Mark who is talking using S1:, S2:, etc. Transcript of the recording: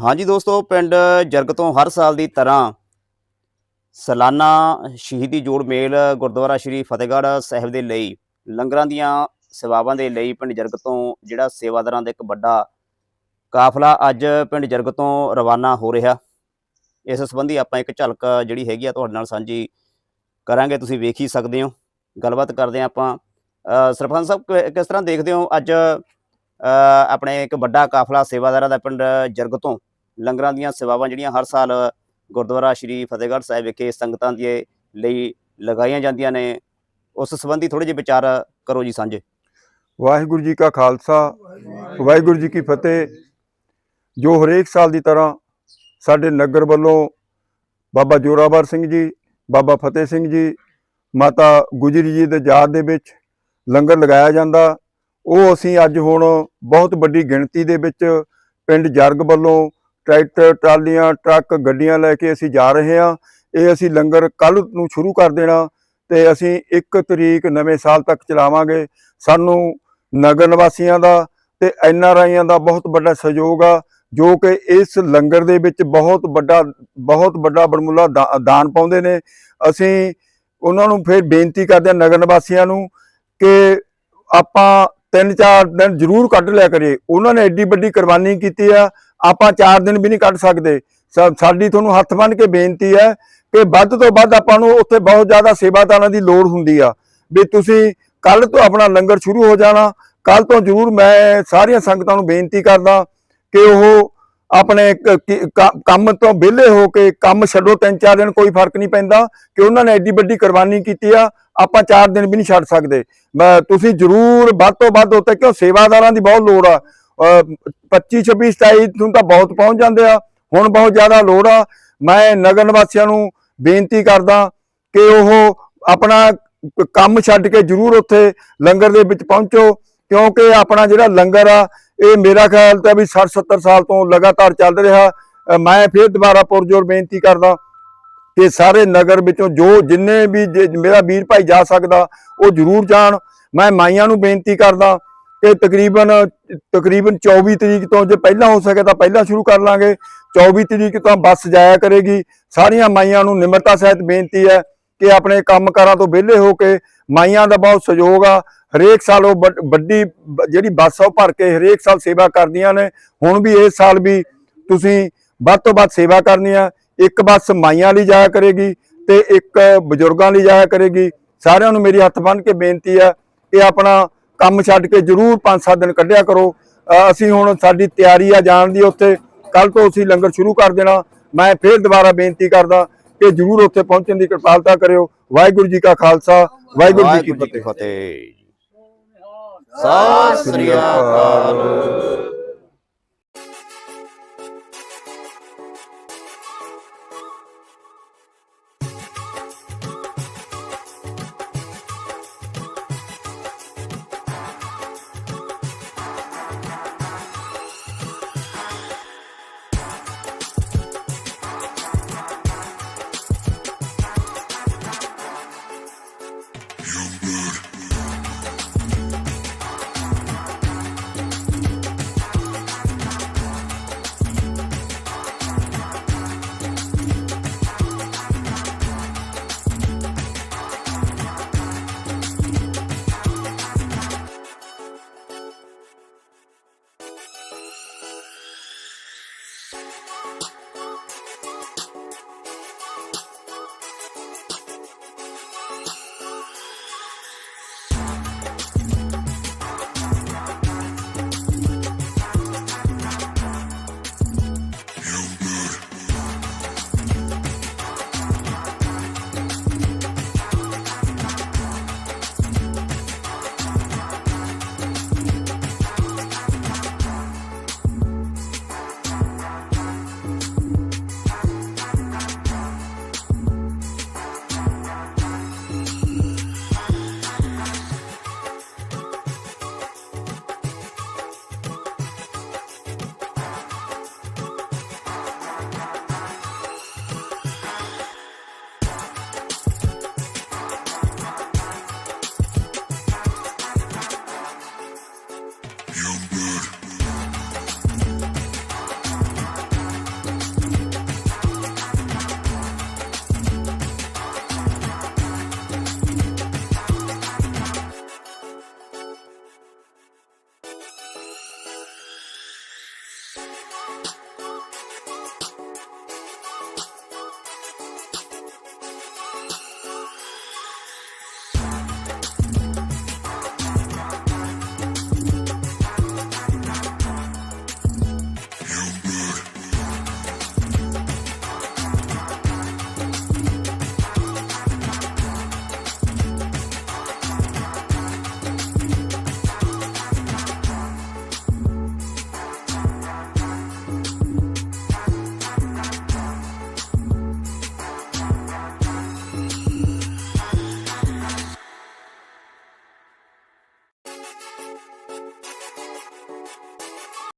S1: ਹਾਂਜੀ ਦੋਸਤੋ, ਪਿੰਡ ਜਰਗ ਤੋਂ ਹਰ ਸਾਲ ਦੀ ਤਰ੍ਹਾਂ ਸਾਲਾਨਾ ਸ਼ਹੀਦੀ ਜੋੜ ਮੇਲ ਗੁਰਦੁਆਰਾ ਸ਼੍ਰੀ ਫਤਿਹਗੜ੍ਹ ਸਾਹਿਬ ਦੇ ਲਈ, ਲੰਗਰਾਂ ਦੀਆਂ ਸੇਵਾਵਾਂ ਦੇ ਲਈ ਪਿੰਡ ਜਰਗ ਤੋਂ ਜਿਹੜਾ ਸੇਵਾਦਾਰਾਂ ਦਾ ਇੱਕ ਵੱਡਾ ਕਾਫਲਾ ਅੱਜ ਪਿੰਡ ਜਰਗ ਤੋਂ ਰਵਾਨਾ ਹੋ ਰਿਹਾ। ਇਸ ਸੰਬੰਧੀ ਆਪਾਂ ਇੱਕ ਝਲਕ ਜਿਹੜੀ ਹੈਗੀ ਆ ਤੁਹਾਡੇ ਨਾਲ ਸਾਂਝੀ ਕਰਾਂਗੇ, ਤੁਸੀਂ ਵੇਖ ਹੀ ਸਕਦੇ ਹੋ। ਗੱਲਬਾਤ ਕਰਦੇ ਹਾਂ ਆਪਾਂ। ਸਰਪੰਚ ਸਾਹਿਬ, ਕਿ- ਕਿਸ ਤਰ੍ਹਾਂ ਦੇਖਦੇ ਹੋ ਅੱਜ ਆਪਣੇ ਇੱਕ ਵੱਡਾ ਕਾਫਲਾ ਸੇਵਾਦਾਰਾਂ ਦਾ ਪਿੰਡ ਜਰਗ ਤੋਂ? ਲੰਗਰਾਂ ਦੀਆਂ ਸੇਵਾਵਾਂ ਜਿਹੜੀਆਂ ਹਰ ਸਾਲ ਗੁਰਦੁਆਰਾ ਸ਼੍ਰੀ ਫਤਿਹਗੜ੍ਹ ਸਾਹਿਬ ਵਿਖੇ ਸੰਗਤਾਂ ਦੇ ਲਈ ਲਗਾਈਆਂ ਜਾਂਦੀਆਂ ਨੇ, ਉਸ ਸੰਬੰਧੀ ਥੋੜੇ ਜਿਹੇ ਵਿਚਾਰ ਕਰੋ ਜੀ ਸਾਂਝੇ।
S2: ਵਾਹਿਗੁਰੂ ਜੀ ਕਾ ਖਾਲਸਾ, ਵਾਹਿਗੁਰੂ ਜੀ ਕੀ ਫਤਿਹ। ਜੋ ਹਰੇਕ ਸਾਲ ਦੀ ਤਰ੍ਹਾਂ ਸਾਡੇ ਨਗਰ ਵੱਲੋਂ ਬਾਬਾ ਜੋਰਾਵਰ ਸਿੰਘ ਜੀ, ਬਾਬਾ ਫਤਿਹ ਸਿੰਘ ਜੀ, ਮਾਤਾ ਗੁਜਰੀ ਜੀ ਦੇ ਯਾਦ ਦੇ ਵਿੱਚ ਲੰਗਰ ਲਗਾਇਆ ਜਾਂਦਾ। ਉਹ ਅਸੀਂ ਅੱਜ ਹੁਣ ਬਹੁਤ ਵੱਡੀ ਗਿਣਤੀ ਦੇ ਵਿੱਚ ਪਿੰਡ ਜਰਗ ਵੱਲੋਂ ਟਰੈਕਟਰ, ਟਰਾਲੀਆਂ, ਟਰੱਕ, ਗੱਡੀਆਂ ਲੈ ਕੇ ਅਸੀਂ ਜਾ ਰਹੇ ਹਾਂ। ਇਹ ਅਸੀਂ ਲੰਗਰ ਕੱਲ ਨੂੰ ਸ਼ੁਰੂ ਕਰ ਦੇਣਾ ਤੇ ਅਸੀਂ 1 ਤਰੀਕ ਨਵੇਂ ਸਾਲ ਤੱਕ ਚਲਾਵਾਂਗੇ। ਸਾਨੂੰ ਨਗਰ ਨਿਵਾਸੀਆਂ ਦਾ ਤੇ ਐਨ ਆਰ ਆਈਆਂ ਦਾ ਬਹੁਤ ਵੱਡਾ ਸਹਿਯੋਗ ਆ, ਜੋ ਕਿ ਇਸ ਲੰਗਰ ਦੇ ਵਿੱਚ ਬਹੁਤ ਵੱਡਾ ਬਹੁਤ ਵੱਡਾ ਬੜਮੁੱਲਾ ਦਾ- ਦਾਨ ਪਾਉਂਦੇ ਨੇ। ਅਸੀਂ ਉਹਨਾਂ ਨੂੰ ਫਿਰ ਬੇਨਤੀ ਕਰਦੇ ਹਾਂ ਨਗਰ ਨਿਵਾਸੀਆਂ ਨੂੰ ਕਿ ਆਪਾਂ ਤਿੰਨ ਚਾਰ ਦਿਨ ਜ਼ਰੂਰ ਕੱਢ ਲਿਆ ਕਰੀਏ ਉਹਨਾਂ ਨੇ ਐਡੀ ਵੱਡੀ ਕੁਰਬਾਨੀ ਕੀਤੀ ਆ, ਆਪਾਂ ਚਾਰ ਦਿਨ ਵੀ ਨਹੀਂ ਕੱਢ ਸਕਦੇ। ਸਾ- ਸਾਡੀ ਤੁਹਾਨੂੰ ਹੱਥ ਬੰਨ੍ਹ ਕੇ ਬੇਨਤੀ ਹੈ ਕਿ ਵੱਧ ਤੋਂ ਵੱਧ ਆਪਾਂ ਨੂੰ ਉੱਥੇ ਬਹੁਤ ਜ਼ਿਆਦਾ ਸੇਵਾਦਾਰਾਂ ਦੀ ਲੋੜ ਹੁੰਦੀ ਆ। ਵੀ ਤੁਸੀਂ ਕੱਲ ਤੋਂ ਆਪਣਾ ਲੰਗਰ ਸ਼ੁਰੂ ਹੋ ਜਾਣਾ ਕੱਲ ਤੋਂ ਜ਼ਰੂਰ ਮੈਂ ਸਾਰੀਆਂ ਸੰਗਤਾਂ ਨੂੰ ਬੇਨਤੀ ਕਰਦਾ ਕਿ ਉਹ ਆਪਣੇ ਕੰਮ ਤੋਂ ਵਿਹਲੇ ਹੋ ਕੇ ਕੰਮ ਛੱਡੋ, ਤਿੰਨ ਚਾਰ ਦਿਨ ਕੋਈ ਫ਼ਰਕ ਨਹੀਂ ਪੈਂਦਾ, ਕਿ ਉਹਨਾਂ ਨੇ ਐਡੀ ਵੱਡੀ ਕੁਰਬਾਨੀ ਕੀਤੀ ਆ, ਆਪਾਂ ਚਾਰ ਦਿਨ ਵੀ ਨਹੀਂ ਛੱਡ ਸਕਦੇ। ਮੈਂ ਤੁਸੀਂ ਜ਼ਰੂਰ ਵੱਧ ਤੋਂ ਵੱਧ ਉੱਤੇ ਕਿਉਂ ਸੇਵਾਦਾਰਾਂ ਦੀ ਬਹੁਤ ਲੋੜ ਆ। ਅਹ 25 26 27 ਨੂੰ ਤਾਂ ਬਹੁਤ ਪਹੁੰਚ ਜਾਂਦੇ ਆ, ਹੁਣ ਬਹੁਤ ਜ਼ਿਆਦਾ ਲੋੜ ਆ। ਮੈਂ ਨਗਰ ਨਿਵਾਸੀਆਂ ਨੂੰ ਬੇਨਤੀ ਕਰਦਾ ਕਿ ਉਹ ਆਪਣਾ ਕੰਮ ਛੱਡ ਕੇ ਜ਼ਰੂਰ ਉੱਥੇ ਲੰਗਰ ਦੇ ਵਿੱਚ ਪਹੁੰਚੋ, ਕਿਉਂਕਿ ਆਪਣਾ ਜਿਹੜਾ ਲੰਗਰ ਆ ਇਹ ਮੇਰਾ ਖਿਆਲ ਤਾਂ ਵੀ 60 70 ਸਾਲ ਤੋਂ ਲਗਾਤਾਰ ਚੱਲ ਰਿਹਾ। ਮੈਂ ਫਿਰ ਦੁਬਾਰਾ ਪੁਰਜੋਰ ਬੇਨਤੀ ਕਰਦਾ ਕਿ ਸਾਰੇ ਨਗਰ ਵਿੱਚੋਂ ਜੋ ਜਿੰਨੇ ਵੀ ਜੇ ਮੇਰਾ ਵੀਰ ਭਾਈ ਜਾ ਸਕਦਾ, ਉਹ ਜ਼ਰੂਰ ਜਾਣ। ਮੈਂ ਮਾਈਆਂ ਨੂੰ ਬੇਨਤੀ ਕਰਦਾ ਕਿ ਤਕਰੀਬਨ ਤਕਰੀਬਨ 24 ਤਰੀਕ ਤੋਂ ਜੇ ਪਹਿਲਾਂ ਹੋ ਸਕੇ ਤਾਂ ਪਹਿਲਾਂ ਸ਼ੁਰੂ ਕਰ ਲਾਂਗੇ। 24 ਤਰੀਕ ਤੋਂ ਬੱਸ ਜਾਇਆ ਕਰੇਗੀ। ਸਾਰੀਆਂ ਮਾਈਆਂ ਨੂੰ ਨਿਮਰਤਾ ਸਹਿਤ ਬੇਨਤੀ ਹੈ ਕਿ ਆਪਣੇ ਕੰਮ ਕਾਰਾਂ ਤੋਂ ਵਿਹਲੇ ਹੋ ਕੇ ਮਾਈਆਂ ਦਾ ਬਹੁਤ ਸਹਿਯੋਗ ਆ। ਹਰੇਕ ਸਾਲ ਉਹ ਵੱਡ- ਜਿਹੜੀ ਬੱਸ ਉਹ ਭਰ ਕੇ ਹਰੇਕ ਸਾਲ ਸੇਵਾ ਕਰਦੀਆਂ ਨੇ। ਹੁਣ ਵੀ ਇਸ ਸਾਲ ਵੀ ਤੁਸੀਂ ਵੱਧ ਤੋਂ ਵੱਧ ਸੇਵਾ ਕਰਨੀ ਆ। ਇੱਕ ਬੱਸ ਮਾਈਆਂ ਲਈ ਜਾਇਆ ਕਰੇਗੀ ਤੇ ਇੱਕ ਬਜ਼ੁਰਗਾਂ ਲਈ ਜਾਇਆ ਕਰੇਗੀ। ਸਾਰਿਆਂ ਨੂੰ ਮੇਰੀ ਹੱਥ ਬੰਨ੍ਹ ਕੇ ਬੇਨਤੀ ਆ ਕਿ ਆਪਣਾ ਕੰਮ ਛੱਡ ਕੇ ਜ਼ਰੂਰ 5-7 ਦਿਨ ਕੱਢਿਆ ਕਰੋ। ਅਸੀਂ ਹੁਣ ਸਾਡੀ ਤਿਆਰੀ ਆ ਜਾਣ ਦੀ ਉੱਥੇ। ਕੱਲ ਤੋਂ ਅਸੀਂ ਲੰਗਰ ਸ਼ੁਰੂ ਕਰ ਦੇਣਾ। ਮੈਂ ਫੇਰ ਦੁਬਾਰਾ ਬੇਨਤੀ ਕਰਦਾ ਕਿ ਜ਼ਰੂਰ ਉੱਥੇ ਪਹੁੰਚਣ ਦੀ ਕਿਰਪਾਲਤਾ ਕਰਿਓ। ਵਾਹਿਗੁਰੂ ਜੀ ਕਾ ਖਾਲਸਾ ਵਾਹਿਗੁਰੂ ਜੀ ਕੀ
S1: ਫਤਿਹ। ਸਤਿ ਸ੍ਰੀ ਅਕਾਲ।